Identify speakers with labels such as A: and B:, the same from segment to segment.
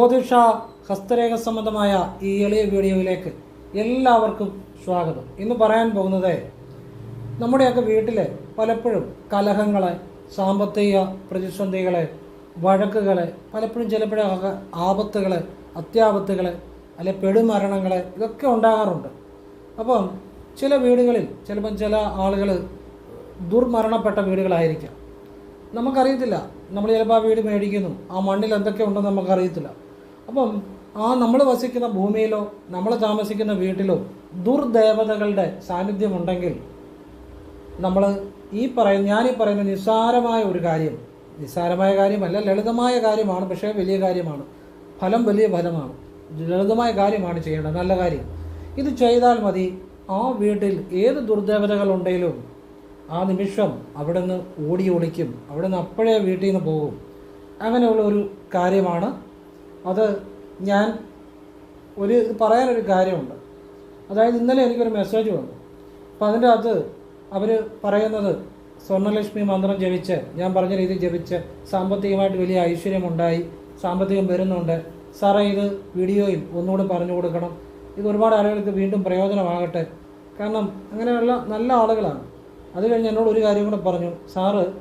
A: ജ്യോതിഷ ഹസ്തരേഖ സംബന്ധമായ ഈ എളിയ വീഡിയോയിലേക്ക് എല്ലാവർക്കും സ്വാഗതം. ഇന്ന് പറയാൻ പോകുന്നത് നമ്മുടെയൊക്കെ വീട്ടിൽ പലപ്പോഴും കലഹങ്ങളെ സാമ്പത്തിക പ്രതിസന്ധികളെ വഴക്കുകളെ പലപ്പോഴും ചിലപ്പോഴൊക്കെ ആപത്തുകളെ അത്യാപത്തുകളെ അല്ലെ പെടുമരണങ്ങളെ ഇതൊക്കെ ഉണ്ടാകാറുണ്ട്. അപ്പം ചില വീടുകളിൽ ചിലപ്പം ചില ആളുകൾ ദുർമരണപ്പെട്ട വീടുകളായിരിക്കാം. നമുക്കറിയത്തില്ല. നമ്മൾ ചിലപ്പോൾ ആ വീട് മേടിക്കുന്നു. ആ മണ്ണിൽ എന്തൊക്കെ ഉണ്ടെന്ന് നമുക്കറിയത്തില്ല. അപ്പം ആ നമ്മൾ വസിക്കുന്ന ഭൂമിയിലോ നമ്മൾ താമസിക്കുന്ന വീട്ടിലോ ദുർദേവതകളുടെ സാന്നിധ്യമുണ്ടെങ്കിൽ നമ്മൾ ഈ പറയുന്ന ഞാനീ പറയുന്ന നിസ്സാരമായ ഒരു കാര്യം നിസ്സാരമായ കാര്യമല്ല ലളിതമായ കാര്യമാണ് പക്ഷേ വലിയ കാര്യമാണ്. ഫലം വലിയ ഫലമാണ്. ലളിതമായ കാര്യമാണ് ചെയ്യേണ്ടത് നല്ല കാര്യം. ഇത് ചെയ്താൽ മതി. ആ വീട്ടിൽ ഏത് ദുർദേവതകളുണ്ടെങ്കിലും ആ നിമിഷം അവിടെ നിന്ന് ഓടി ഒളിക്കും. അവിടെ നിന്ന് അപ്പോഴേ വീട്ടിൽ നിന്ന് പോകും. അങ്ങനെയുള്ള ഒരു കാര്യമാണ് അത് ഞാൻ ഒരു പറയാനൊരു കാര്യമുണ്ട്. അതായത് ഇന്നലെ എനിക്കൊരു മെസ്സേജ് വന്നു. അപ്പം അതിന്റെ അകത്ത് അവർ പറയുന്നത് സ്വർണലക്ഷ്മി മന്ത്രം ജപിച്ച് ഞാൻ പറഞ്ഞ രീതിയിൽ ജപിച്ച് സാമ്പത്തികമായിട്ട് വലിയ ഐശ്വര്യമുണ്ടായി സാമ്പത്തികം വരുന്നുണ്ട്. സാറേ ഇത് വീഡിയോയിൽ ഒന്നുകൂടി പറഞ്ഞു കൊടുക്കണം. ഇത് ഒരുപാട് ആളുകൾക്ക് വീണ്ടും പ്രയോജനമാകട്ടെ. കാരണം അങ്ങനെയുള്ള നല്ല ആളുകളാണ്. അത് കഴിഞ്ഞ് എന്നോട് ഒരു കാര്യം കൂടെ പറഞ്ഞു. സാറ്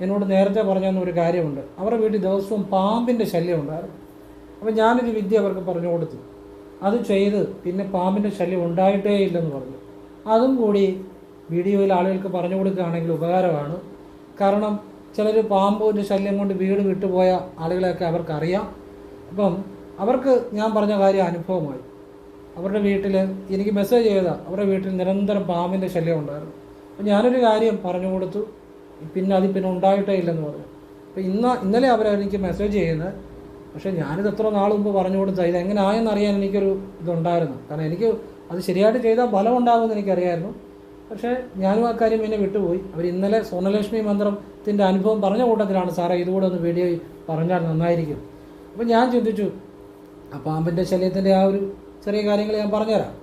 A: എന്നോട് നേരത്തെ പറഞ്ഞ ഒരു കാര്യമുണ്ട്. അവരുടെ വീട്ടിൽ ദിവസവും പാമ്പിന്റെ ശല്യം ഉണ്ടായിരുന്നു അപ്പോൾ ഞാനൊരു വിദ്യ അവർക്ക് പറഞ്ഞു കൊടുത്തു. അത് ചെയ്ത് പിന്നെ പാമ്പിന്റെ ശല്യം ഉണ്ടായിട്ടേ ഇല്ലെന്ന് പറഞ്ഞു. അതും കൂടി വീഡിയോയിൽ ആളുകൾക്ക് പറഞ്ഞു കൊടുക്കുകയാണെങ്കിൽ ഉപകാരമാണ്. കാരണം ചിലർ പാമ്പിന്റെ ശല്യം കൊണ്ട് വീട് വിട്ടുപോയ ആളുകളെയൊക്കെ അവർക്കറിയാം. അപ്പം അവർക്ക് ഞാൻ പറഞ്ഞ കാര്യം അനുഭവമായി. അവരുടെ വീട്ടിൽ എനിക്ക് മെസ്സേജ് ചെയ്താൽ അവരുടെ വീട്ടിൽ നിരന്തരം പാമ്പിന്റെ ശല്യം ഉണ്ടായിരുന്നു. അപ്പം ഞാനൊരു കാര്യം പറഞ്ഞു കൊടുത്തു. പിന്നെ അതിൽ പിന്നെ ഉണ്ടായിട്ടേ ഇല്ലെന്ന് പറഞ്ഞു. അപ്പം ഇന്ന ഇന്നലെ അവരെനിക്ക് മെസ്സേജ് ചെയ്യുന്നത്. പക്ഷേ ഞാനിത് എത്ര നാൾ മുമ്പ് പറഞ്ഞു കൊടുത്ത ഇത് എങ്ങനെ ആയെന്ന് അറിയാൻ എനിക്കൊരു ഇതുണ്ടായിരുന്നു. കാരണം എനിക്ക് അത് ശരിയായിട്ട് ചെയ്താൽ ഫലം ഉണ്ടാകുമെന്ന് എനിക്കറിയായിരുന്നു. പക്ഷേ ഞാനും ആ കാര്യം എന്നെ വിട്ടുപോയി. അവർ ഇന്നലെ സോണലക്ഷ്മി മന്ത്രത്തിന്റെ അനുഭവം പറഞ്ഞ കൂട്ടത്തിലാണ് സാറേ ഇതുകൂടെ ഒന്ന് വീഡിയോ പറഞ്ഞാൽ നന്നായിരിക്കും. അപ്പോൾ ഞാൻ ചിന്തിച്ചു ആ പാമ്പിന്റെ ശല്യത്തിന്റെ ആ ഒരു ചെറിയ കാര്യങ്ങൾ ഞാൻ പറഞ്ഞുതരാം.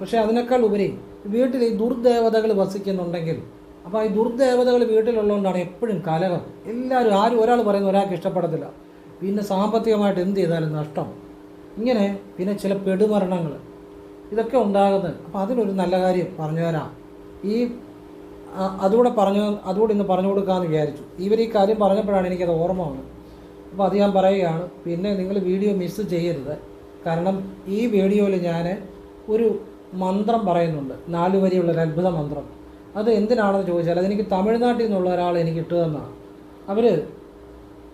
A: പക്ഷേ അതിനേക്കാൾ ഉപരി വീട്ടിൽ ഈ ദുർദേവതകൾ വസിക്കുന്നുണ്ടെങ്കിൽ അപ്പോൾ ഈ ദുർദേവതകൾ വീട്ടിലുള്ളതുകൊണ്ടാണ് എപ്പോഴും കലഹം. എല്ലാവരും ആരും ഒരാൾ പറയുന്ന ഒരാൾക്ക് ഇഷ്ടപ്പെടത്തില്ല. പിന്നെ സാമ്പത്തികമായിട്ട് എന്ത് ചെയ്താലും നഷ്ടം. ഇങ്ങനെ പിന്നെ ചില പെടുമരണങ്ങൾ ഇതൊക്കെ ഉണ്ടാകുന്നത്. അപ്പോൾ അതിനൊരു നല്ല കാര്യം പറഞ്ഞു തരാം ഈ അതുകൂടെ പറഞ്ഞു അതുകൂടെ ഇന്ന് പറഞ്ഞു കൊടുക്കാമെന്ന് വിചാരിച്ചു. ഇവർ ഈ കാര്യം പറഞ്ഞപ്പോഴാണ് എനിക്കത് ഓർമ്മ വന്നത്. അപ്പോൾ അത് ഞാൻ പറയുകയാണ്. പിന്നെ നിങ്ങൾ വീഡിയോ മിസ് ചെയ്യരുത്. കാരണം ഈ വീഡിയോയിൽ ഞാൻ ഒരു മന്ത്രം പറയുന്നുണ്ട്. നാല് വരിയുള്ള ഒരു അത്ഭുത മന്ത്രം. അത് എന്തിനാണെന്ന് ചോദിച്ചാൽ അതെനിക്ക് തമിഴ്നാട്ടിൽ നിന്നുള്ള ഒരാൾ എനിക്ക് ഇട്ടു തന്നാണ് അവർ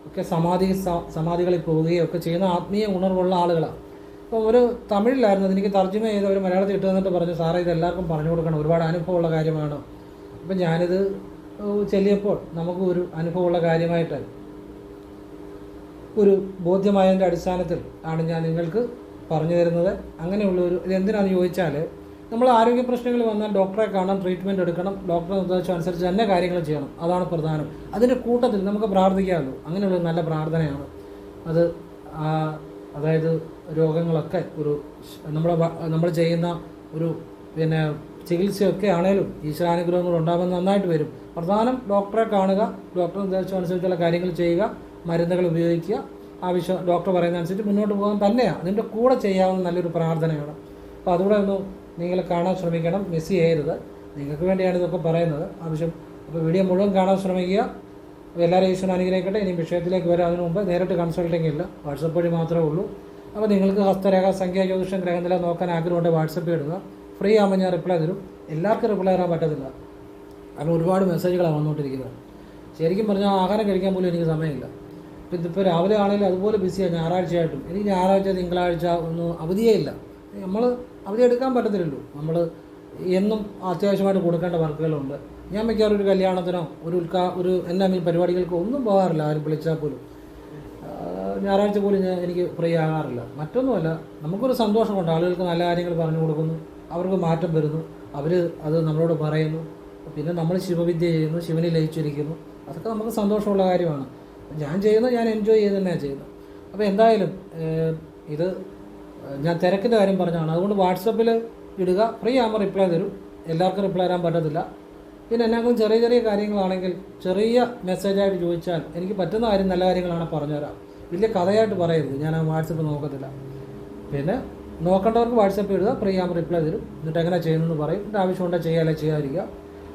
A: ഒക്കെ സമാധി സമാധികളിൽ പോവുകയോ ഒക്കെ ചെയ്യുന്ന ആത്മീയ ഉണർവുള്ള ആളുകളാണ് അപ്പോൾ ഒരു തമിഴിലായിരുന്നു അതെനിക്ക് തർജമ ചെയ്ത് ഒരു മലയാളത്തിൽ ഇട്ട് തന്നിട്ട് പറഞ്ഞു സാറേ ഇത് എല്ലാവർക്കും പറഞ്ഞു കൊടുക്കണം. ഒരുപാട് അനുഭവമുള്ള കാര്യമാണ്. അപ്പം ഞാനിത് ചെല്ലിയപ്പോൾ നമുക്ക് ഒരു അനുഭവമുള്ള കാര്യമായിട്ട് ഒരു ബോധ്യമായതിന്റെ അടിസ്ഥാനത്തിൽ ആണ് ഞാൻ നിങ്ങൾക്ക് പറഞ്ഞു തരുന്നത്. അങ്ങനെയുള്ള ഒരു ഇത് എന്തിനാണെന്ന് ചോദിച്ചാൽ നമ്മൾ ആരോഗ്യ പ്രശ്നങ്ങൾ വന്നാൽ ഡോക്ടറെ കാണാൻ ട്രീറ്റ്മെന്റ് എടുക്കണം ഡോക്ടർ നിർദ്ദേശം അനുസരിച്ച് തന്നെ കാര്യങ്ങൾ ചെയ്യണം. അതാണ് പ്രധാനം. അതിന്റെ കൂട്ടത്തിൽ നമുക്ക് പ്രാർത്ഥിക്കാമല്ലോ. അങ്ങനെയുള്ള നല്ല പ്രാർത്ഥനയാണ്. അത് അതായത് രോഗങ്ങളൊക്കെ ഒരു നമ്മൾ നമ്മൾ ചെയ്യുന്ന ഒരു പിന്നെ ചികിത്സയൊക്കെ ആണേലും ഈശ്വരാനുഗ്രഹങ്ങൾ ഉണ്ടാകുമെന്ന് നന്നായിട്ട് വരും. പ്രധാനം ഡോക്ടറെ കാണുക ഡോക്ടർ നിർദ്ദേശം അനുസരിച്ചുള്ള കാര്യങ്ങൾ ചെയ്യുക മരുന്നുകൾ ഉപയോഗിക്കുക. ആവശ്യം ഡോക്ടർ പറയുന്ന അനുസരിച്ച് മുന്നോട്ട് പോകാൻ തന്നെയാണ് അതിന്റെ കൂടെ ചെയ്യാവുന്ന നല്ലൊരു പ്രാർത്ഥനയാണ്. അപ്പോൾ അതുകൂടെ ഒന്ന് നിങ്ങൾ കാണാൻ ശ്രമിക്കണം മിസ് ചെയ്യരുത്. നിങ്ങൾക്ക് വേണ്ടിയാണ് ഇതൊക്കെ പറയുന്നത്. ആവശ്യം അപ്പോൾ വീഡിയോ മുഴുവൻ കാണാൻ ശ്രമിക്കുക. അപ്പോൾ എല്ലാവരും ഈശ്വരൻ അനുഗ്രഹിക്കട്ടെ. ഇനി വിഷയത്തിലേക്ക് വരാം അതിനു മുമ്പ് നേരിട്ട് കൺസൾട്ടിംഗ് ഇല്ല. വാട്സപ്പ് വഴി മാത്രമേ ഉള്ളൂ. അപ്പോൾ നിങ്ങൾക്ക് ഹസ്തരേഖ സംഖ്യ ജ്യോതിഷം ഗ്രഹനില നോക്കാൻ ആഗ്രഹമുണ്ട് വാട്സപ്പ് ഇടുക. ഫ്രീ ആകുമ്പോൾ ഞാൻ റിപ്ലൈ തരും. എല്ലാവർക്കും റിപ്ലൈ തരാൻ പറ്റത്തില്ല. കാരണം ഒരുപാട് മെസ്സേജുകളാണ് വന്നുകൊണ്ടിരിക്കുന്നത്. ശരിക്കും പറഞ്ഞാൽ ആഹാരം കഴിക്കാൻ പോലും എനിക്ക് സമയമില്ല. ഇപ്പം ഇതിപ്പോൾ രാവിലെ ആണെങ്കിലും അതുപോലെ ബിസിയാണ് ഞായറാഴ്ചയായിട്ടും. എനിക്ക് ഞായറാഴ്ച തിങ്കളാഴ്ച ഒന്നും അവധിയേ ഇല്ല. നമ്മൾ അവധി എടുക്കാൻ പറ്റത്തില്ലല്ലോ. നമ്മൾ എന്നും അത്യാവശ്യമായിട്ട് കൊടുക്കേണ്ട വർക്കുകളുണ്ട്. ഞാൻ മിക്കവാറും ഒരു കല്യാണത്തിനോ ഒരു ഉൽക്കാ ഒരു എന്തെങ്കിലും പരിപാടികൾക്കോ ഒന്നും പോകാറില്ല. ആരും വിളിച്ചാൽ പോലും. ഞായറാഴ്ച പോലും ഞാൻ എനിക്ക് ഫ്രീ ആകാറില്ല. മറ്റൊന്നുമല്ല നമുക്കൊരു സന്തോഷമുണ്ട്. ആളുകൾക്ക് നല്ല കാര്യങ്ങൾ പറഞ്ഞു കൊടുക്കുന്നു. അവർക്ക് മാറ്റം വരുന്നു. അവർ അത് നമ്മളോട് പറയുന്നു. പിന്നെ നമ്മൾ ശിവവിദ്യ ചെയ്യുന്നു. ശിവനെ ലയിച്ചിരിക്കുന്നു. അതൊക്കെ നമുക്ക് സന്തോഷമുള്ള കാര്യമാണ്. ഞാൻ ചെയ്യുന്നത് ഞാൻ എൻജോയ് ചെയ്ത് തന്നെയാണ് ചെയ്യുന്നത്. അപ്പോൾ എന്തായാലും ഇത് ഞാൻ തിരക്കിന്റെ കാര്യം പറഞ്ഞതാണ്. അതുകൊണ്ട് വാട്സപ്പിൽ ഇടുക. ഫ്രീ ആകുമ്പോൾ റിപ്ലൈ തരും. എല്ലാവർക്കും റിപ്ലൈ തരാൻ പറ്റത്തില്ല. പിന്നെ എന്നാക്കും ചെറിയ ചെറിയ കാര്യങ്ങളാണെങ്കിൽ ചെറിയ മെസ്സേജായിട്ട് ചോദിച്ചാൽ എനിക്ക് പറ്റുന്ന കാര്യം നല്ല കാര്യങ്ങളാണ് പറഞ്ഞുതരാം. വലിയ കഥയായിട്ട് പറയരുത്. ഞാൻ ആ വാട്സപ്പ് നോക്കത്തില്ല. പിന്നെ നോക്കേണ്ടവർക്ക് വാട്സപ്പ് ഇടുക. ഫ്രീ ആകുമ്പോൾ റിപ്ലൈ തരും. എന്നിട്ട് എങ്ങനെ ചെയ്യുന്നതെന്ന് പറയും. എന്നിട്ട് ആവശ്യമുണ്ടെങ്കിൽ ചെയ്യാല്ലേ ചെയ്യാതിരിക്കുക.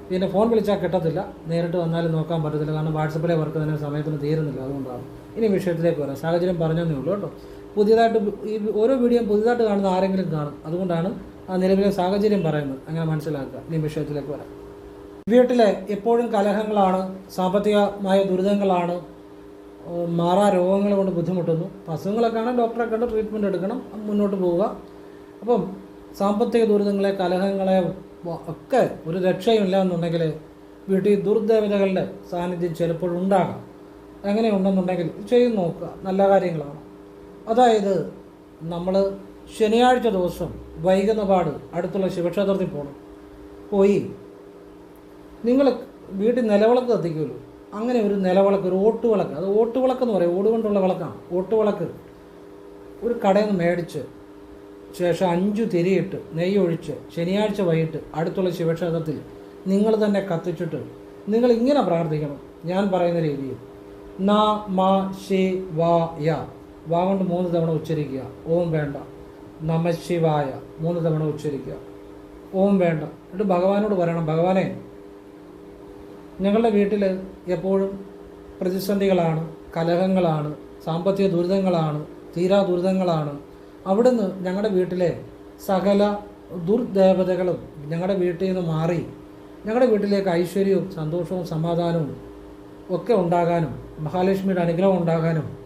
A: പിന്നെ ഫോൺ വിളിച്ചാൽ കിട്ടത്തില്ല. നേരിട്ട് വന്നാലും നോക്കാൻ പറ്റത്തില്ല. കാരണം വാട്സപ്പിലെ വർക്ക് തന്നെ സമയത്തിന് തീരുന്നില്ല. അതുകൊണ്ടാണ്. ഇനി വിഷയത്തിലേക്ക് വരാം. സാഹചര്യം പറഞ്ഞതേ ഉള്ളൂ കേട്ടോ. പുതിയതായിട്ട് ഈ ഓരോ വീഡിയോയും പുതിയതായിട്ട് കാണുന്ന ആരെങ്കിലും കാണും. അതുകൊണ്ടാണ് ആ നിലവിലെ സാഹചര്യം പറയുന്നത്. അങ്ങനെ മനസ്സിലാക്കുക. ഇനി വിഷയത്തിലേക്ക് വരാം. വീട്ടിലെ എപ്പോഴും കലഹങ്ങളാണ് സാമ്പത്തികമായ ദുരിതങ്ങളാണ് മാറാ രോഗങ്ങൾ കൊണ്ട് ബുദ്ധിമുട്ടുന്നു. അസുഖങ്ങളൊക്കെ ആണെങ്കിൽ ഡോക്ടറെ കണ്ട് ട്രീറ്റ്മെന്റ് എടുക്കണം മുന്നോട്ട് പോവുക. അപ്പം സാമ്പത്തിക ദുരിതങ്ങളെ കലഹങ്ങളെ ഒക്കെ ഒരു രക്ഷയുമില്ല എന്നുണ്ടെങ്കിൽ വീട്ടിൽ ദുർദേവതകളുടെ സാന്നിധ്യം ചിലപ്പോൾ ഉണ്ടാകാം. അങ്ങനെ ഉണ്ടെന്നുണ്ടെങ്കിൽ ചെയ്ത് നോക്കുക. നല്ല കാര്യങ്ങളാണ്. അതായത് നമ്മൾ ശനിയാഴ്ച ദിവസം വൈകുന്ന പാട് അടുത്തുള്ള ശിവക്ഷേത്രത്തിൽ പോകണം പോയി നിങ്ങൾ വീട്ടിൽ നിലവിളക്ക് കത്തിക്കുമല്ലോ. അങ്ങനെ ഒരു നിലവിളക്ക് ഒരു ഓട്ടുവിളക്ക്. അത് ഓട്ടുവിളക്ക് എന്ന് പറയും. ഓടുകൊണ്ടുള്ള വിളക്കാണ്. ഓട്ടുവിളക്ക് ഒരു കടയിൽ നിന്ന് മേടിച്ച് ശേഷം അഞ്ചു തിരിയിട്ട് നെയ്യ് ഒഴിച്ച് ശനിയാഴ്ച വൈകിട്ട് അടുത്തുള്ള ശിവക്ഷേത്രത്തിൽ നിങ്ങൾ തന്നെ കത്തിച്ചിട്ട് നിങ്ങൾ ഇങ്ങനെ പ്രാർത്ഥിക്കണം. ഞാൻ പറയുന്ന രീതിയിൽ. ന മാ ശി വാ യ. വാ മൂന്ന് തവണ ഉച്ചരിക്കുക. ഓം വേണ്ട. നമശിവായ മൂന്ന് തവണ ഉച്ചരിക്കുക. ഓം വേണ്ട. എന്നിട്ട് ഭഗവാനോട് പറയണം ഭഗവാനെ ഞങ്ങളുടെ വീട്ടിൽ എപ്പോഴും പ്രതിസന്ധികളാണ് കലഹങ്ങളാണ് സാമ്പത്തിക ദുരിതങ്ങളാണ് തീരാ ദുരിതങ്ങളാണ്. അവിടുന്ന് ഞങ്ങളുടെ വീട്ടിലെ സകല ദുർദേവതകളും ഞങ്ങളുടെ വീട്ടിൽ നിന്ന് മാറി ഞങ്ങളുടെ വീട്ടിലേക്ക് ഐശ്വര്യവും സന്തോഷവും സമാധാനവും ഒക്കെ ഉണ്ടാകാനും മഹാലക്ഷ്മിയുടെ അനുഗ്രഹം ഉണ്ടാകാനും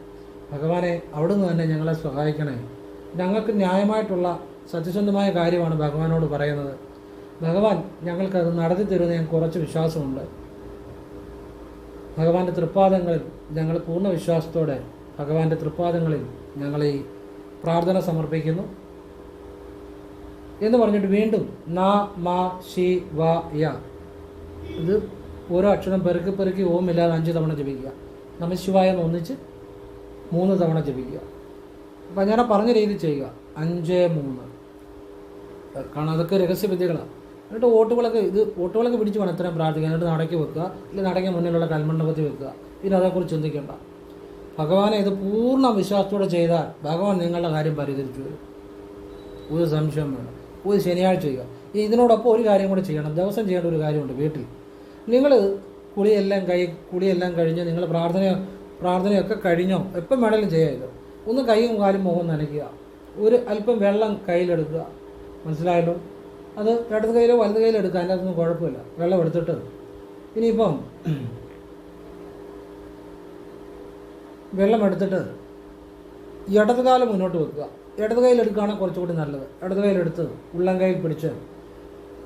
A: ഭഗവാനെ അവിടുന്ന് തന്നെ ഞങ്ങളെ സഹായിക്കണേ. ഞങ്ങൾക്ക് ന്യായമായിട്ടുള്ള സത്യസന്ധമായ കാര്യമാണ് ഭഗവാനോട് പറയുന്നത്. ഭഗവാൻ ഞങ്ങൾക്കത് നടത്തി തരുമെന്ന് ഞങ്ങൾക്ക് കുറച്ച് വിശ്വാസമുണ്ട്. ഭഗവാന്റെ തൃപ്പാദങ്ങളിൽ ഞങ്ങൾ പൂർണ വിശ്വാസത്തോടെ ഭഗവാന്റെ തൃപ്പാദങ്ങളിൽ ഞങ്ങൾ ഈ പ്രാർത്ഥന സമർപ്പിക്കുന്നു. എന്ന് പറഞ്ഞിട്ട് വീണ്ടും ന മാ ശി വ യ. ഇത് ഓരോ അക്ഷരം പെറുക്കി പെറുക്കി ഓം ഇല്ലാതെ അഞ്ച് തവണ ജപിക്കുക. നമശിവായ എന്ന് ഒന്നിച്ച് മൂന്ന് തവണ ജപിക്കുക. അപ്പം ഞാൻ പറഞ്ഞ രീതി ചെയ്യുക. അഞ്ച് മൂന്ന്. കാരണം അതൊക്കെ രഹസ്യവിദ്യകളാണ്. എന്നിട്ട് ഓട്ടുവിളക്ക് ഇത് ഓട്ടുവിളക്ക് പിടിച്ച് വേണം ഇത്രയും പ്രാർത്ഥിക്കുക എന്നിട്ട് നടക്കി വെക്കുക. അല്ലെങ്കിൽ നടക്കി മുന്നിലുള്ള കൽമണ്ഡപത്തിൽ വെക്കുക. പിന്നെ അതേക്കുറിച്ച് ചിന്തിക്കേണ്ട. ഭഗവാനെ ഇത് പൂർണ വിശ്വാസത്തോടെ ചെയ്താൽ ഭഗവാൻ നിങ്ങളുടെ കാര്യം പരിഹരിച്ചു വരും ഒരു സംശയം വേണം ഒരു ശനിയാഴ്ച ചെയ്യുക. ഇതിനോടൊപ്പം ഒരു കാര്യം കൂടെ ചെയ്യണം. ദിവസം ചെയ്യേണ്ട ഒരു കാര്യമുണ്ട് വീട്ടിൽ. നിങ്ങൾ കുളിയെല്ലാം കൈ കുളിയെല്ലാം കഴിഞ്ഞ് നിങ്ങൾ പ്രാർത്ഥന പ്രാർത്ഥനയൊക്കെ കഴിഞ്ഞോ? എപ്പം വേണമെങ്കിലും ചെയ്യാം ഇത്. ഒന്ന് കൈയും കാലും മുഖം നനയ്ക്കുക. ഒരു അല്പം വെള്ളം കയ്യിലെടുക്കുക. മനസ്സിലായല്ലോ? അത് ഇടത് കയ്യിലോ വലത് കയ്യിലോ എടുക്കുക. അതിന്റെ അകത്തൊന്നും കുഴപ്പമില്ല. വെള്ളം എടുത്തിട്ട്. ഇനിയിപ്പം വെള്ളം എടുത്തിട്ട് ഇടത് കാലം മുന്നോട്ട് വെക്കുക. ഇടത് കയ്യിലെടുക്കുകയാണെങ്കിൽ കുറച്ചുകൂടി നല്ലത്. ഇടത് കയ്യിലെടുത്ത് ഉള്ളം കൈ പിടിച്ച്.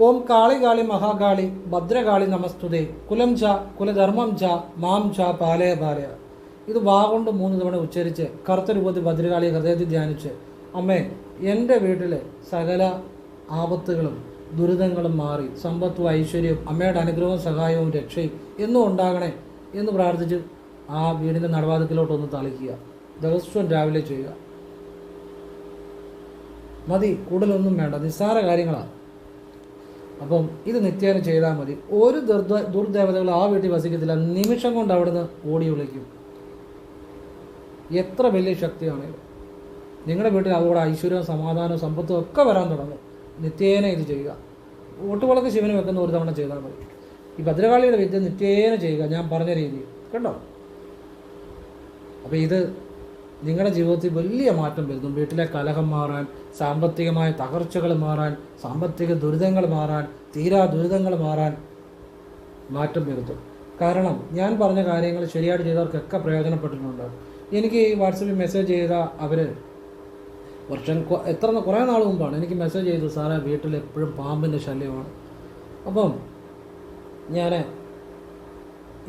A: ഓം കാളി കാളി മഹാകാളി ഭദ്രകാളി നമസ്തുതേ. കുലം ച കുലധർമ്മം ച മാം ച പാലയ പാലയ ഇത് വാ കൊണ്ട് മൂന്ന് തവണ ഉച്ചരിച്ച് കറുത്ത രൂപത്തിൽ ഭദ്രകാളി ഹൃദയത്തിൽ ധ്യാനിച്ച് അമ്മേ എന്റെ വീട്ടിലെ സകല ആപത്തുകളും ദുരിതങ്ങളും മാറി സമ്പത്തും ഐശ്വര്യവും അമ്മയുടെ അനുഗ്രഹവും സഹായവും രക്ഷയും എന്നും ഉണ്ടാകണേ എന്ന് പ്രാർത്ഥിച്ച് ആ വീടിന്റെ നടവാതിക്കലോട്ടൊന്ന് തളിക്കുക. ദിവസവും രാവിലെ ചെയ്യുക. മതി കൂടുതലൊന്നും വേണ്ട നിസ്സാര കാര്യങ്ങളാണ് അപ്പം ഇത് നിത്യേന ചെയ്താൽ മതി. ഒരു ദുർദ ദുർദേവതകൾ ആ വീട്ടിൽ വസിക്കത്തില്ല. നിമിഷം കൊണ്ട് അവിടുന്ന് ഓടി വിളിക്കും. എത്ര വലിയ ശക്തിയാണെങ്കിലും നിങ്ങളുടെ വീട്ടിൽ അതുകൂടെ ഐശ്വര്യവും സമാധാനവും സമ്പത്തും ഒക്കെ വരാൻ തുടങ്ങും. നിത്യേന ഇത് ചെയ്യുക. ഓട്ടുവിളക്ക് ശിവന് വെക്കുന്ന ഒരു തവണ ചെയ്താൽ മതി. ഈ ഭദ്രകാളിയുടെ വിദ്യ നിത്യേന ചെയ്യുക. ഞാൻ പറഞ്ഞ രീതി കേട്ടോ? അപ്പോൾ ഇത് നിങ്ങളുടെ ജീവിതത്തിൽ വലിയ മാറ്റം വരുന്നു. വീട്ടിലെ കലഹം മാറാൻ സാമ്പത്തികമായ തകർച്ചകൾ മാറാൻ സാമ്പത്തിക ദുരിതങ്ങൾ മാറാൻ തീരാ ദുരിതങ്ങൾ മാറാൻ മാറ്റം വരുത്തും കാരണം ഞാൻ പറഞ്ഞ കാര്യങ്ങൾ ശരിയായിട്ട് ചെയ്തവർക്കൊക്കെ പ്രയോജനപ്പെട്ടിട്ടുണ്ട്. എനിക്ക് വാട്സപ്പിൽ മെസ്സേജ് ചെയ്ത അവർ വർഷം എത്ര കുറേ നാൾ മുമ്പാണ് എനിക്ക് മെസ്സേജ് ചെയ്തു സാറേ വീട്ടിൽ എപ്പോഴും പാമ്പിന്റെ ശല്യമാണ്. അപ്പം ഞാൻ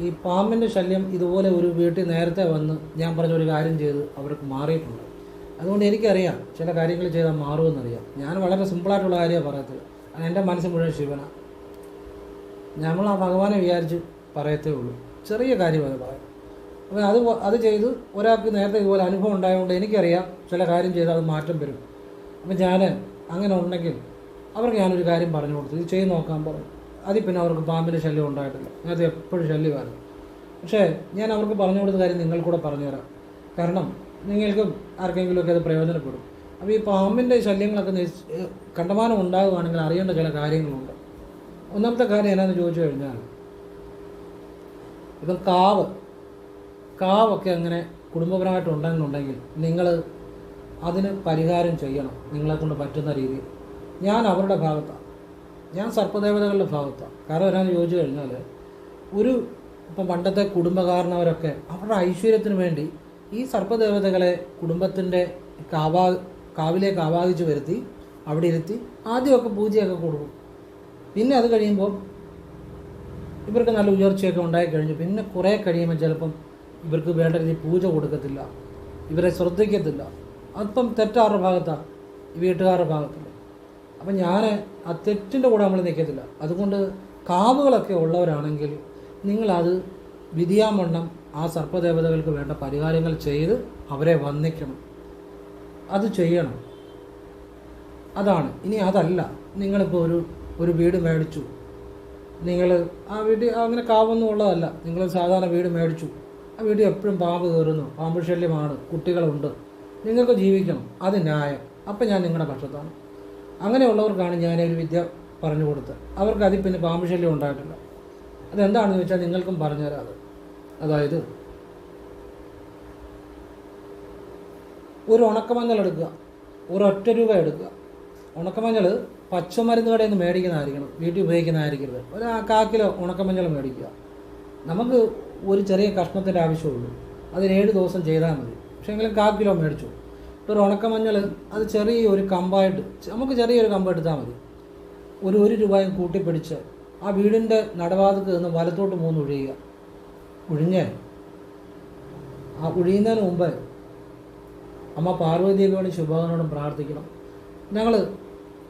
A: ഈ പാമ്പിന്റെ ശല്യം ഇതുപോലെ ഒരു വീട്ടിൽ നേരത്തെ വന്ന് ഞാൻ പറഞ്ഞ ഒരു കാര്യം ചെയ്ത് അവർക്ക് മാറിയിട്ടുണ്ട്. അതുകൊണ്ട് എനിക്കറിയാം ചില കാര്യങ്ങൾ ചെയ്താൽ മാറുമെന്നറിയാം. ഞാൻ വളരെ സിമ്പിളായിട്ടുള്ള കാര്യമാണ് പറയത്തുള്ളൂ അത് എന്റെ മനസ്സ് മുഴുവൻ ശിവന. നമ്മൾ ആ ഭഗവാനെ വിചാരിച്ച് പറയത്തേ ഉള്ളൂ. ചെറിയ കാര്യമാണ് പറയാം അപ്പോൾ അത് അത് ചെയ്ത്. ഒരാൾക്ക് നേരത്തെ ഇതുപോലെ അനുഭവം ഉണ്ടായതുകൊണ്ട് എനിക്കറിയാം ചില കാര്യം ചെയ്താൽ അത് മാറ്റം വരും. അപ്പം ഞാൻ അങ്ങനെ ഉണ്ടെങ്കിൽ അവർക്ക് ഞാനൊരു കാര്യം പറഞ്ഞു കൊടുത്തു. ഇത് ചെയ്ത് നോക്കാൻ പറഞ്ഞു. അതിൽ പിന്നെ അവർക്ക് പാമ്പിന്റെ ശല്യം ഉണ്ടായിട്ടില്ല. അത് എപ്പോഴും ശല്യമായിരുന്നു. പക്ഷേ ഞാൻ അവർക്ക് പറഞ്ഞു കൊടുത്ത കാര്യം നിങ്ങൾ കൂടെ പറഞ്ഞുതരാം കാരണം നിങ്ങൾക്കും ആർക്കെങ്കിലുമൊക്കെ അത് പ്രയോജനപ്പെടും. അപ്പോൾ ഈ പാമ്പിന്റെ ശല്യങ്ങളൊക്കെ കണ്ടമാനം ഉണ്ടാകുകയാണെങ്കിൽ അറിയേണ്ട ചില കാര്യങ്ങളുണ്ട്. ഒന്നാമത്തെ കാര്യം എന്നാന്ന് ചോദിച്ചു കഴിഞ്ഞാൽ ഇപ്പം കാവ്. കാവൊക്കെ അങ്ങനെ കുടുംബപരമായിട്ട് ഉണ്ടെന്നുണ്ടെങ്കിൽ നിങ്ങൾ അതിന് പരിഹാരം ചെയ്യണം നിങ്ങളെ കൊണ്ട് പറ്റുന്ന രീതിയിൽ ഞാൻ അവരുടെ ഭാഗത്താണ് ഞാൻ സർപ്പദേവതകളുടെ ഭാഗത്താണ് കാരണം ഒരാൾ ചോദിച്ചു കഴിഞ്ഞാൽ ഒരു ഇപ്പം പണ്ടത്തെ കുടുംബകാരണവരൊക്കെ അവരുടെ ഐശ്വര്യത്തിന് വേണ്ടി ഈ സർപ്പദേവതകളെ കുടുംബത്തിന്റെ കാവാ കാവിലേക്ക് ആവാഹിച്ച് വരുത്തി അവിടെ ഇരുത്തി ആദ്യമൊക്കെ പൂജയൊക്കെ കൊടുക്കും. പിന്നെ അത് കഴിയുമ്പോൾ ഇവർക്ക് നല്ല ഉയർച്ചയൊക്കെ ഉണ്ടായി കഴിഞ്ഞു പിന്നെ കുറേ കഴിയുമ്പോൾ ചിലപ്പം ഇവർക്ക് വേണ്ട രീതിയിൽ പൂജ കൊടുക്കത്തില്ല. ഇവരെ ശ്രദ്ധിക്കത്തില്ല. അപ്പം തെറ്റാറുടെ ഭാഗത്താണ്. വീട്ടുകാരുടെ ഭാഗത്തില്ല അപ്പം ഞാൻ ആ തെറ്റിന്റെ കൂടെ നമ്മൾ നിൽക്കത്തില്ല. അതുകൊണ്ട് കാവുകളൊക്കെ ഉള്ളവരാണെങ്കിൽ നിങ്ങളത് വിധിയാമണ്ണം ആ സർപ്പദേവതകൾക്ക് വേണ്ട പരിഹാരങ്ങൾ ചെയ്ത് അവരെ വന്ദിക്കണം. അത് ചെയ്യണം. അതാണ്. ഇനി അതല്ല. നിങ്ങളിപ്പോൾ ഒരു ഒരു വീട് മേടിച്ചു. നിങ്ങൾ ആ വീട് അങ്ങനെ കാവൊന്നും ഉള്ളതല്ല. നിങ്ങൾ സാധാരണ വീട് മേടിച്ചു. വീട്ടിൽ എപ്പോഴും പാമ്പ് കയറുന്നു. പാമ്പ് ശല്യമാണ്. കുട്ടികളുണ്ട്. നിങ്ങൾക്ക് ജീവിക്കണം. അത് ന്യായം. അപ്പം ഞാൻ നിങ്ങളുടെ പക്ഷത്താണ്. അങ്ങനെയുള്ളവർക്കാണ് ഞാൻ ഒരു വിദ്യ പറഞ്ഞു കൊടുത്തത്. അവർക്ക് അതിൽ പിന്നെ പാമ്പ് ശല്യം ഉണ്ടായിട്ടില്ല. അതെന്താണെന്ന് വെച്ചാൽ നിങ്ങൾക്കും പറഞ്ഞുതരാം അത്. അതായത് ഒരു ഉണക്കമഞ്ഞൾ എടുക്കുക. ഒരു ഒറ്റ രൂപ എടുക്കുക. ഉണക്കമഞ്ഞൾ പച്ചമരുന്ന് കടയിൽ നിന്ന് മേടിക്കുന്നതായിരിക്കണം. വീട്ടിൽ ഉപയോഗിക്കുന്നതായിരിക്കരുത്. ഒരു കാക്കിലോ കിലോ ഉണക്കമഞ്ഞൾ മേടിക്കുക. നമുക്ക് ചെറിയ കഷ്ണത്തിന്റെ ആവശ്യമുള്ളൂ. അതിന് ഏഴ് ദിവസം ചെയ്താൽ മതി. പക്ഷേ എങ്കിലും കാ കിലോ മേടിച്ചു ഒരു ഉണക്കമഞ്ഞൾ അത് ചെറിയ ഒരു കമ്പായിട്ട് നമുക്ക് ചെറിയൊരു കമ്പ് എടുത്താൽ മതി. ഒരു ഒരു രൂപയും കൂട്ടിപ്പിടിച്ച് ആ വീടിന്റെ നടവാതിക്ക് നിന്ന് വലത്തോട്ട് മൂന്ന് ഒഴിയുക. ഒഴിഞ്ഞ് ആ ഒഴിയുന്നതിന് മുമ്പ് അമ്മ പാർവതിദേവിയോടും ശുഭവനോടും പ്രാർത്ഥിക്കണം. ഞങ്ങൾ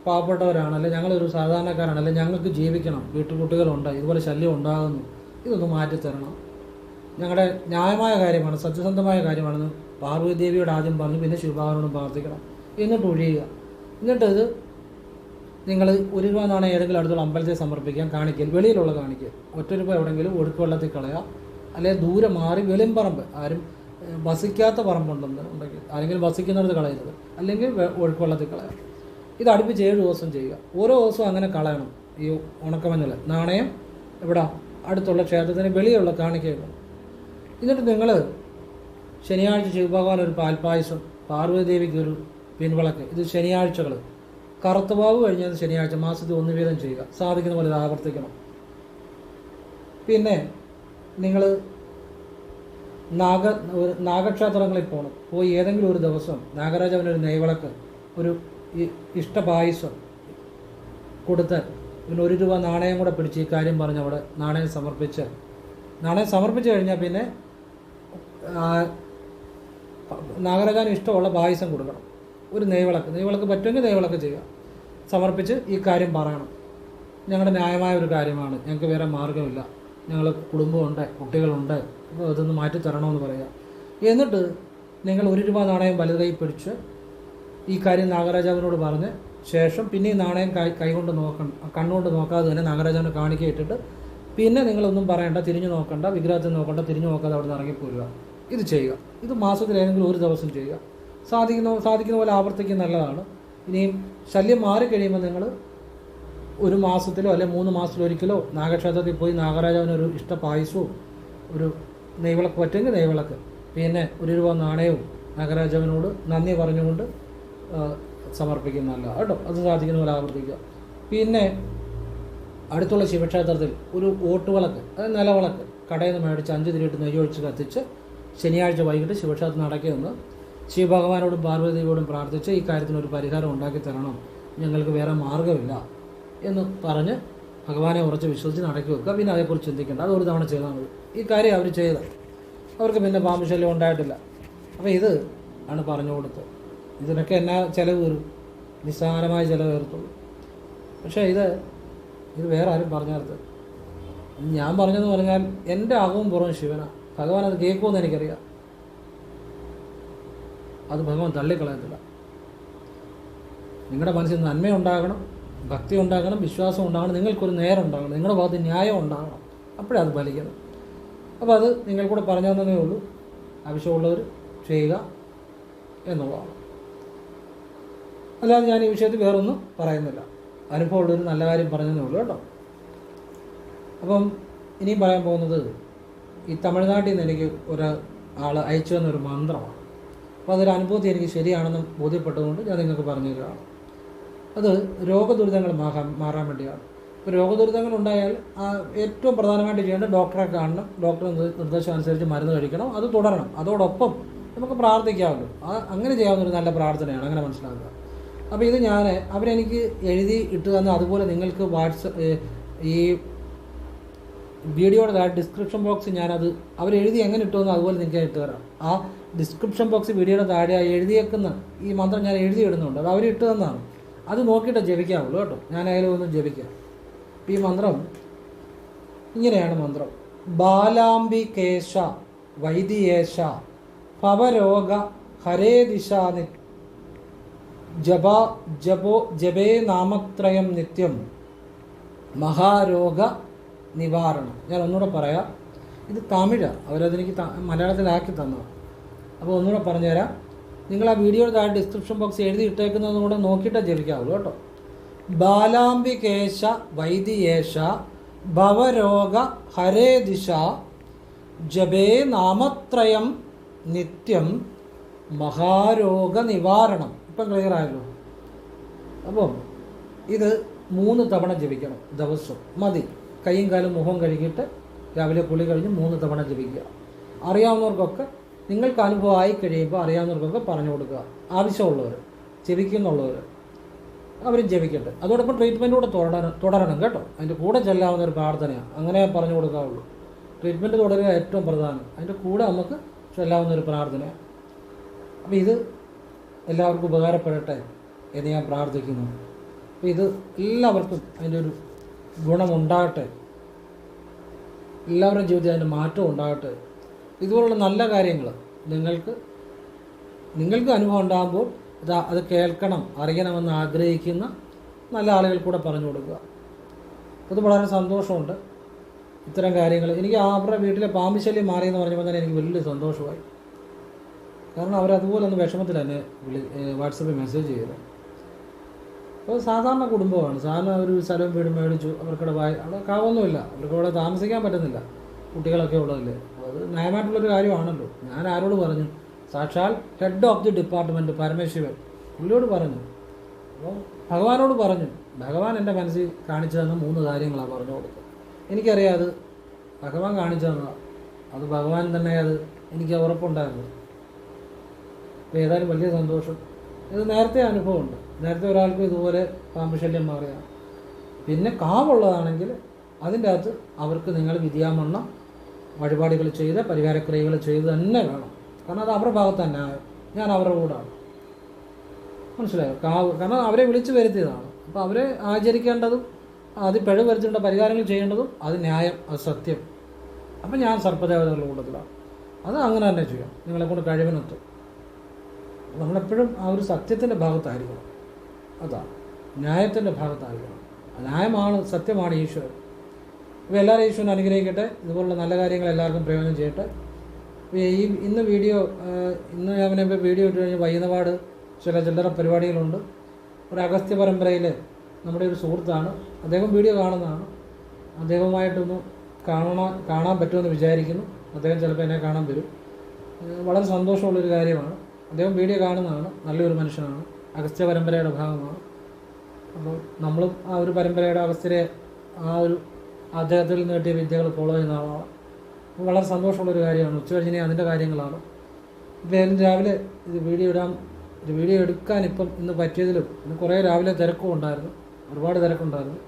A: പാവപ്പെട്ടവരാണ് അല്ലെ ഞങ്ങളൊരു സാധാരണക്കാരാണ് അല്ലെ ഞങ്ങൾക്ക് ജീവിക്കണം. വീട്ടുകുട്ടികളുണ്ട് ഇതുപോലെ ശല്യം ഉണ്ടാകുന്നു. ഇതൊന്ന് മാറ്റിത്തരണം. ഞങ്ങളുടെ ന്യായമായ കാര്യമാണ് സത്യസന്ധമായ കാര്യമാണെന്ന് പാർവതി ദേവിയോട് ആദ്യം പറഞ്ഞു പിന്നെ ശിവഭാഗവനോടും പ്രാർത്ഥിക്കണം. എന്നിട്ട് ഒഴിയുക. എന്നിട്ടത് നിങ്ങൾ ഒരു രൂപ നാണയം ഏതെങ്കിലും അടുത്തുള്ള അമ്പലത്തെ സമർപ്പിക്കാൻ കാണിക്കൽ വെളിയിലുള്ള കാണിക്കൽ. ഒറ്റ രൂപ എവിടെയെങ്കിലും ഒഴുക്ക് വെള്ളത്തിൽ കളയുക. അല്ലെങ്കിൽ ദൂരെ മാറി വെളിമ്പറമ്പ് ആരും ഏഹ്, വസിക്കാത്ത പറമ്പുണ്ടെന്ന് ഉണ്ടെങ്കിൽ അല്ലെങ്കിൽ വസിക്കുന്നിടത്ത് കളയരുത്. അല്ലെങ്കിൽ ഒഴുക്ക് വെള്ളത്തിൽ കളയുക ഇത് അടുപ്പിച്ച് ഏഴ് ദിവസം ചെയ്യുക. ഓരോ ദിവസവും അങ്ങനെ കളയണം. ഈ ഉണക്കമഞ്ഞൾ നാണയം ഇവിടെ അടുത്തുള്ള ക്ഷേത്രത്തിന് വെളിയുള്ള കാണിക്കയുള്ളൂ എന്നിട്ട് നിങ്ങൾ ശനിയാഴ്ച ശിവഭഗവാൻ ഒരു പാൽപ്പായസം പാർവതിദേവിക്ക് ഒരു പിൻവിളക്ക് ഇത് ശനിയാഴ്ചകൾ കറുത്തവാവ് കഴിഞ്ഞത് ശനിയാഴ്ച മാസത്തിൽ ഒന്ന് വീതം ചെയ്യുക. സാധിക്കുന്ന പോലെ ഇത് ആവർത്തിക്കണം. പിന്നെ നിങ്ങൾ നാഗ ഒരു നാഗക്ഷേത്രങ്ങളിൽ പോകണം പോയി ഏതെങ്കിലും ഒരു ദിവസം നാഗരാജാവിന് ഒരു നെയ്വിളക്ക് ഒരു ഇഷ്ടപായസം കൊടുത്ത് പിന്നെ ഒരു രൂപ നാണയം കൂടെ പിടിച്ച് ഈ കാര്യം പറഞ്ഞ് അവിടെ നാണയം സമർപ്പിച്ച് നാണയം സമർപ്പിച്ച് കഴിഞ്ഞാൽ പിന്നെ നാഗരാജാവിന് ഇഷ്ടമുള്ള പായസം കൊടുക്കണം. ഒരു നെയ്വിളക്ക്. നെയ്വിളക്ക് പറ്റുമെങ്കിൽ നെയ്വിളക്ക് ചെയ്യുക സമർപ്പിച്ച് ഈ കാര്യം പറയണം. ഞങ്ങളുടെ ന്യായമായ ഒരു കാര്യമാണ്. ഞങ്ങൾക്ക് വേറെ മാർഗമില്ല. ഞങ്ങൾ കുടുംബമുണ്ട് കുട്ടികളുണ്ട്. അപ്പോൾ അതൊന്ന് മാറ്റി തരണമെന്ന് പറയുക എന്നിട്ട് നിങ്ങൾ ഒരു രൂപ നാണയം വലുത് കൈ പിടിച്ച് ഈ കാര്യം നാഗരാജാവിനോട് പറഞ്ഞ് ശേഷം പിന്നെ ഈ നാണയം കൈ കൈകൊണ്ട് നോക്കണം കണ്ണുകൊണ്ട് നോക്കാതെ തന്നെ നാഗരാജാവിനെ കാണിക്ക ഇട്ടിട്ട് പിന്നെ നിങ്ങളൊന്നും പറയണ്ട തിരിഞ്ഞു നോക്കണ്ട വിഗ്രഹത്തിൽ നോക്കണ്ട തിരിഞ്ഞു നോക്കാതെ അവിടെ നിന്ന് ഇറങ്ങിപ്പോരുക. ഇത് ചെയ്യുക. ഇത് മാസത്തിൽ ഏതെങ്കിലും ഒരു ദിവസം ചെയ്യുക. സാധിക്കുന്ന സാധിക്കുന്ന പോലെ ആവർത്തിക്കുന്ന നല്ലതാണ്. ഇനിയും ശല്യം മാറിക്കഴിയുമ്പോൾ നിങ്ങൾ ഒരു മാസത്തിലോ അല്ലെങ്കിൽ മൂന്ന് മാസത്തിലോ ഒരിക്കലോ നാഗക്ഷേത്രത്തിൽ പോയി നാഗരാജാവിന് ഒരു ഇഷ്ട പായസവും ഒരു നെയ്വിളക്ക് പറ്റുമെങ്കിൽ നെയ്വിളക്ക് പിന്നെ ഒരു രൂപ നാണയവും നാഗരാജാവിനോട് നന്ദി പറഞ്ഞുകൊണ്ട് സമർപ്പിക്കുന്നതല്ല കേട്ടോ. അത് സാധിക്കുന്ന പോലെ ആവർത്തിക്കുക. പിന്നെ അടുത്തുള്ള ശിവക്ഷേത്രത്തിൽ ഒരു ഓട്ടുവിളക്ക് അതായത് നിലവിളക്ക് കടയിൽ നിന്ന് മേടിച്ച് അഞ്ച് തിരിയിട്ട് നെയ്യൊഴിച്ച് കത്തിച്ച് ശനിയാഴ്ച വൈകിട്ട് ശിവക്ഷേത്രം നടക്കി നിന്ന് ശിവഭഗവാനോടും പാർവതിയോടും പ്രാർത്ഥിച്ച് ഈ കാര്യത്തിന് ഒരു പരിഹാരം ഉണ്ടാക്കി തരണം. ഞങ്ങൾക്ക് വേറെ മാർഗമില്ല എന്ന് പറഞ്ഞ് ഭഗവാനെ ഉറച്ച് വിശ്വസിച്ച് നടക്കി വെക്കുക. പിന്നെ അതേക്കുറിച്ച് ചിന്തിക്കേണ്ട. അത് ഒരു തവണ ചെയ്താൽ മതി. ഈ കാര്യം അവർ ചെയ്ത അവർക്ക് പിന്നെ പാമ്പുശല്യം ഉണ്ടായിട്ടില്ല. അപ്പോൾ ഇത് ആണ് പറഞ്ഞു കൊടുത്തത്. ഇതിനൊക്കെ എന്നാ ചിലവ് വരും? നിസ്സാരമായ ചിലവ് വരത്തുള്ളൂ. പക്ഷേ ഇത് ഇത് വേറെ ആരും പറഞ്ഞു തരത്ത് ഞാൻ പറഞ്ഞതെന്ന് പറഞ്ഞാൽ എന്റെ അകവും പുറവും ശിവനാ. ഭഗവാൻ അത് കേൾക്കുമെന്ന് എനിക്കറിയാം. അത് ഭഗവാൻ തള്ളിക്കളയത്തില്ല. നിങ്ങളുടെ മനസ്സിൽ നന്മയുണ്ടാകണം ഭക്തി ഉണ്ടാകണം വിശ്വാസം ഉണ്ടാകണം നിങ്ങൾക്കൊരു നേരം ഉണ്ടാകണം നിങ്ങളുടെ ഭാഗത്ത് ന്യായം ഉണ്ടാകണം. അപ്പോഴേ അത് ഫലിക്കുന്നത്. അപ്പോൾ അത് നിങ്ങൾ കൂടെ പറഞ്ഞു തന്നതേ ഉള്ളൂ. ആവശ്യമുള്ളവർ ചെയ്യുക എന്നുള്ളതാണ്. അല്ലാതെ ഞാൻ ഈ വിഷയത്തിൽ വേറൊന്നും പറയുന്നില്ല. അനുഭവമുള്ളൊരു നല്ല കാര്യം പറഞ്ഞതേ ഉള്ളൂ കേട്ടോ. അപ്പം ഇനിയും പറയാൻ പോകുന്നത് ഈ തമിഴ്നാട്ടിൽ നിന്ന് എനിക്ക് ഒരു ആൾ അയച്ചു തന്നൊരു മന്ത്രമാണ്. അപ്പോൾ അതൊരു അനുഭവത്തിൽ എനിക്ക് ശരിയാണെന്ന് ബോധ്യപ്പെട്ടതുകൊണ്ട് ഞാൻ നിങ്ങൾക്ക് പറഞ്ഞു തരാം അത് രോഗദുരിതങ്ങൾ മാറാൻ മാറാൻ വേണ്ടിയാണ്. ഇപ്പോൾ രോഗദുരിതങ്ങൾ ഉണ്ടായാൽ ഏറ്റവും പ്രധാനമായിട്ട് ചെയ്യേണ്ടത് ഡോക്ടറെ കാണണം. ഡോക്ടർ നിർദ്ദേശം അനുസരിച്ച് മരുന്ന് കഴിക്കണം. അത് തുടരണം. അതോടൊപ്പം നമുക്ക് പ്രാർത്ഥിക്കാമല്ലോ. ആ അങ്ങനെ ചെയ്യാവുന്ന ഒരു നല്ല പ്രാർത്ഥനയാണ്. അങ്ങനെ മനസ്സിലാക്കുക. അപ്പോൾ ഇത് ഞാൻ അവരെനിക്ക് എഴുതി ഇട്ട് തന്ന അതുപോലെ നിങ്ങൾക്ക് വാട്സപ്പ് ഈ വീഡിയോയുടെ താഴെ ഡിസ്ക്രിപ്ഷൻ ബോക്സ് ഞാനത് അവർ എഴുതി എങ്ങനെ ഇട്ടുവെന്ന് അതുപോലെ നിങ്ങൾക്ക് ഇട്ട് തരാം. ആ ഡിസ്ക്രിപ്ഷൻ ബോക്സ് വീഡിയോയുടെ താഴെ എഴുതിയേക്കുന്ന ഈ മന്ത്രം ഞാൻ എഴുതി ഇടുന്നുണ്ട് അത് അവർ ഇട്ട് തന്നാണ്. അത് നോക്കിയിട്ട് ജപിക്കാവുള്ളൂ കേട്ടോ. ഞാൻ അതിലും ഒന്ന് ജപിക്കാം. ഈ മന്ത്രം ഇങ്ങനെയാണ് മന്ത്രം. ബാലാംബികേശ വൈദിയേശ ഭവരോഗ ഹരേ ദിശാനി ജപ ജപോ ജപേ നാമത്രയം നിത്യം. മഹാരോഗ നിവാരണം. ഞാൻ ഒന്നുകൂടെ പറയാം. ഇത് തമിഴാണ് അവരതെനിക്ക് മലയാളത്തിലാക്കി തന്നതാണ് അപ്പോൾ ഒന്നുകൂടെ പറഞ്ഞുതരാം. നിങ്ങൾ ആ വീഡിയോയുടെ താഴെ ഡിസ്ക്രിപ്ഷൻ ബോക്സ് എഴുതി ഇട്ടേക്കുന്നതും കൂടെ നോക്കിയിട്ടേ ജപിക്കാവുള്ളൂ കേട്ടോ. ബാലാംബികേശ വൈദിയേശ ഭവരോഗ ഹരേ ദിശ ജപേ നാമത്രയം നിത്യം മഹാരോഗ നിവാരണം. ഇപ്പം ക്ലിയർ ആയല്ലോ. അപ്പം ഇത് മൂന്ന് തവണ ജപിക്കണം. ദിവസം. മതി. കൈയും കാലും മുഖം കഴുകിയിട്ട് രാവിലെ കുളി കഴിഞ്ഞ് മൂന്ന് തവണ ജപിക്കുക. അറിയാവുന്നവർക്കൊക്കെ നിങ്ങൾക്ക് അനുഭവം ആയി കഴിയുമ്പോൾ അറിയാവുന്നവർക്കൊക്കെ പറഞ്ഞു കൊടുക്കുക. ആവശ്യമുള്ളവർ ജപിക്കുന്നുള്ളവർ അവരും ജപിക്കട്ടെ. അതോടൊപ്പം ട്രീറ്റ്മെന്റ് കൂടെ തുടരണം തുടരണം കേട്ടോ. അതിന്റെ കൂടെ ചെല്ലാവുന്ന ഒരു പ്രാർത്ഥനയാണ്. അങ്ങനെ പറഞ്ഞു കൊടുക്കാവുള്ളൂ. ട്രീറ്റ്മെന്റ് തുടരുക ഏറ്റവും പ്രധാനം. അതിന്റെ കൂടെ നമുക്ക് ചെല്ലാവുന്ന ഒരു പ്രാർത്ഥനയാണ്. അപ്പോൾ ഇത് എല്ലാവർക്കും ഉപകാരപ്പെടട്ടെ എന്ന് ഞാൻ പ്രാർത്ഥിക്കുന്നു. അപ്പോൾ ഇത് എല്ലാവർക്കും അതിന്റെ ഒരു ഗുണമുണ്ടാകട്ടെ. എല്ലാവരുടെയും ജീവിതത്തിൽ അതിന്റെ മാറ്റം ഉണ്ടാകട്ടെ. ഇതുപോലുള്ള നല്ല കാര്യങ്ങൾ നിങ്ങൾക്ക് നിങ്ങൾക്ക് അനുഭവം ഉണ്ടാകുമ്പോൾ ഇത് അത് കേൾക്കണം അറിയണമെന്ന് ആഗ്രഹിക്കുന്ന നല്ല ആളുകൾ കൂടെ പറഞ്ഞു കൊടുക്കുക. അത് വളരെ സന്തോഷമുണ്ട്. ഇത്തരം കാര്യങ്ങൾ എനിക്ക് അവരുടെ വീട്ടിലെ പാമ്പ് ശല്യം മാറിയെന്ന് പറഞ്ഞപ്പോൾ തന്നെ എനിക്ക് വലിയ സന്തോഷമായി. കാരണം അവരതുപോലെ ഒന്ന് വിഷമത്തിൽ തന്നെ വിളി വാട്സപ്പിൽ മെസ്സേജ് ചെയ്തു. അപ്പോൾ സാധാരണ കുടുംബമാണ്. സാധാരണ ഒരു സ്ഥലം വീട് മേടിച്ചു അവർക്കിടെ വായ അവിടെ കാവൊന്നുമില്ല അവർക്ക് അവിടെ താമസിക്കാൻ പറ്റുന്നില്ല. കുട്ടികളൊക്കെ ഉള്ളതല്ലേ അത് ന്യായമായിട്ടുള്ളൊരു കാര്യമാണല്ലോ. ഞാൻ ആരോട് പറഞ്ഞു? സാക്ഷാൽ head of the department Parameswaran പുള്ളിയോട് പറഞ്ഞു. അപ്പോൾ ഭഗവാനോട് പറഞ്ഞു. ഭഗവാൻ എന്റെ മനസ്സിൽ കാണിച്ചു തന്ന മൂന്ന് കാര്യങ്ങളാണ് പറഞ്ഞു കൊടുത്തത്. എനിക്കറിയാം അത് ഭഗവാൻ കാണിച്ചു തന്നതാണ് അത് ഭഗവാൻ തന്നെ അത് എനിക്ക് ഉറപ്പുണ്ടായിരുന്നു അപ്പോൾ ഏതായാലും വലിയ സന്തോഷം. ഇത് നേരത്തെ അനുഭവമുണ്ട്. നേരത്തെ ഒരാൾക്ക് ഇതുപോലെ പാമ്പ് ശല്യം മാറിയാണ് പിന്നെ കാവുള്ളതാണെങ്കിൽ അതിന്റെ അകത്ത് അവർക്ക് നിങ്ങൾ വിധിയാമണ്ണം വഴിപാടുകൾ ചെയ്ത് പരിഹാരക്രിയകൾ ചെയ്ത് തന്നെ വേണം. കാരണം അത് അവരുടെ ഭാഗത്ത് തന്നെ ഞാൻ അവരുടെ കൂടാണ്. മനസ്സിലായോ? കാവ് കാരണം അവരെ വിളിച്ചു വരുത്തിയതാണ്. അപ്പോൾ അവരെ ആചരിക്കേണ്ടതും അത് പിഴ വരുത്തേണ്ട പരിഹാരങ്ങൾ ചെയ്യേണ്ടതും അത് ന്യായം അത് സത്യം. അപ്പം ഞാൻ സർപ്പദേവതകളുടെ കൂട്ടത്തിലാണ്. അത് അങ്ങനെ തന്നെ ചെയ്യാം. നിങ്ങളെ കൊണ്ട് കഴിവിനൊത്തും. നമ്മളെപ്പോഴും ആ ഒരു സത്യത്തിന്റെ ഭാഗത്തായിരിക്കണം. അതാണ് ന്യായത്തിന്റെ ഭാഗത്തായിരിക്കണം. ന്യായമാണ് സത്യമാണ് ഈശ്വരൻ. അപ്പോൾ എല്ലാവരും ഈശ്വരൻ അനുഗ്രഹിക്കട്ടെ. ഇതുപോലുള്ള നല്ല കാര്യങ്ങൾ എല്ലാവർക്കും പ്രയോജനം ചെയ്യട്ടെ. ഈ ഇന്ന് വീഡിയോ ഇന്ന് ഞാൻ ഇപ്പോൾ വീഡിയോ ഇട്ട് കഴിഞ്ഞ് വൈകുന്നപാട് ചില ചില്ലറ പരിപാടികളുണ്ട്. ഒരു അഗസ്ത്യ പരമ്പരയിലെ നമ്മുടെ ഒരു സുഹൃത്താണ്. അദ്ദേഹം വീഡിയോ കാണുന്നതാണ്. അദ്ദേഹവുമായിട്ടൊന്ന് കാണണ കാണാൻ പറ്റുമെന്ന് വിചാരിക്കുന്നു. അദ്ദേഹം ചിലപ്പോൾ എന്നെ കാണാൻ വരും. വളരെ സന്തോഷമുള്ളൊരു കാര്യമാണ്. അദ്ദേഹം വീഡിയോ കാണുന്നതാണ് നല്ലൊരു മനുഷ്യനാണ് അഗസ്ത്യ പരമ്പരയുടെ ഭാഗമാണ്. അപ്പോൾ നമ്മളും ആ ഒരു പരമ്പരയുടെ അഗസ്ത്യരെ ആ ഒരു അദ്ദേഹത്തിൽ നിന്ന് കിട്ടിയ വിദ്യകൾ ഫോളോ ചെയ്യുന്ന ആളാണ് വളരെ സന്തോഷമുള്ളൊരു കാര്യമാണ്. ഉച്ചകഴിഞ്ഞ് അതിന്റെ കാര്യങ്ങളാണ്. ഇപ്പോൾ ഞാൻ രാവിലെ ഇത് വീഡിയോ ഇടാൻ ഒരു വീഡിയോ എടുക്കാൻ ഇപ്പം ഇന്ന് പറ്റിയതിലും ഇന്ന് കുറേ രാവിലെ തിരക്കും ഉണ്ടായിരുന്നു ഒരുപാട് തിരക്കുണ്ടായിരുന്നു.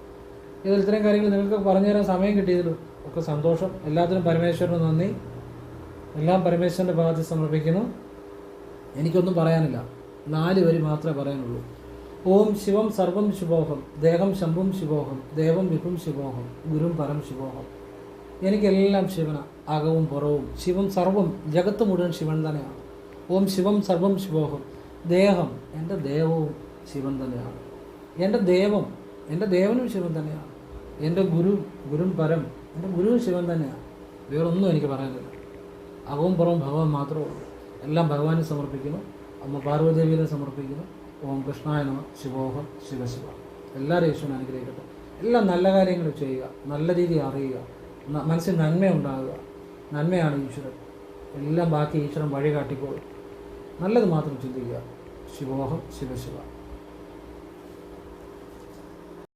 A: ഇതിൽ ഇത്രയും കാര്യങ്ങൾ നിങ്ങൾക്ക് പറഞ്ഞു തരാൻ സമയം കിട്ടിയതിലും ഒക്കെ സന്തോഷം. എല്ലാത്തിനും പരമേശ്വരന് നന്ദി. എല്ലാം പരമേശ്വരന്റെ ഭാഗത്ത് സമർപ്പിക്കുന്നു. എനിക്കൊന്നും പറയാനില്ല. നാല് വരി മാത്രമേ പറയാനുള്ളൂ. ഓം ശിവം സർവം ശുഭോഹം ദേഹം ശംഭും ശുഭോഹം ദേവം വിഭും ശുഭോഹം ഗുരും പരം ശുഭോഹം. എനിക്കെല്ലാം ശിവന അകവും പുറവും ശിവം സർവം ജഗത്ത് മുഴുവൻ ശിവൻ തന്നെയാണ്. ഓം ശിവം സർവം ശുഭോഹം ദേഹം എന്റെ ദേവവും ശിവൻ തന്നെയാണ്. എന്റെ ദേവം എന്റെ ദേവനും ശിവൻ തന്നെയാണ്. എന്റെ ഗുരു ഗുരും പരം എന്റെ ഗുരുവും ശിവൻ തന്നെയാണ്. വേറൊന്നും എനിക്ക് പറയാനില്ല. അകവും പുറവും ഭഗവാൻ മാത്രമേ ഉള്ളൂ. എല്ലാം ഭഗവാന് സമർപ്പിക്കുന്നു. അമ്മ പാർവദേവിയെ സമർപ്പിക്കുന്നു. ഓം കൃഷ്ണായ നമ. ശിവോഹം ശിവശിവ എല്ലാവരും ഈശ്വരൻ അനുഗ്രഹിക്കട്ടെ. എല്ലാം നല്ല കാര്യങ്ങൾ ചെയ്യുക. നല്ല രീതി അറിയുക. മനസ്സിൽ നന്മയുണ്ടാകുക നന്മയാണ് ഈശ്വരൻ. എല്ലാം ബാക്കി ഈശ്വരൻ വഴി കാട്ടിക്കോളും നല്ലത് മാത്രം ചിന്തിക്കുക. ശിവോഹം ശിവശിവ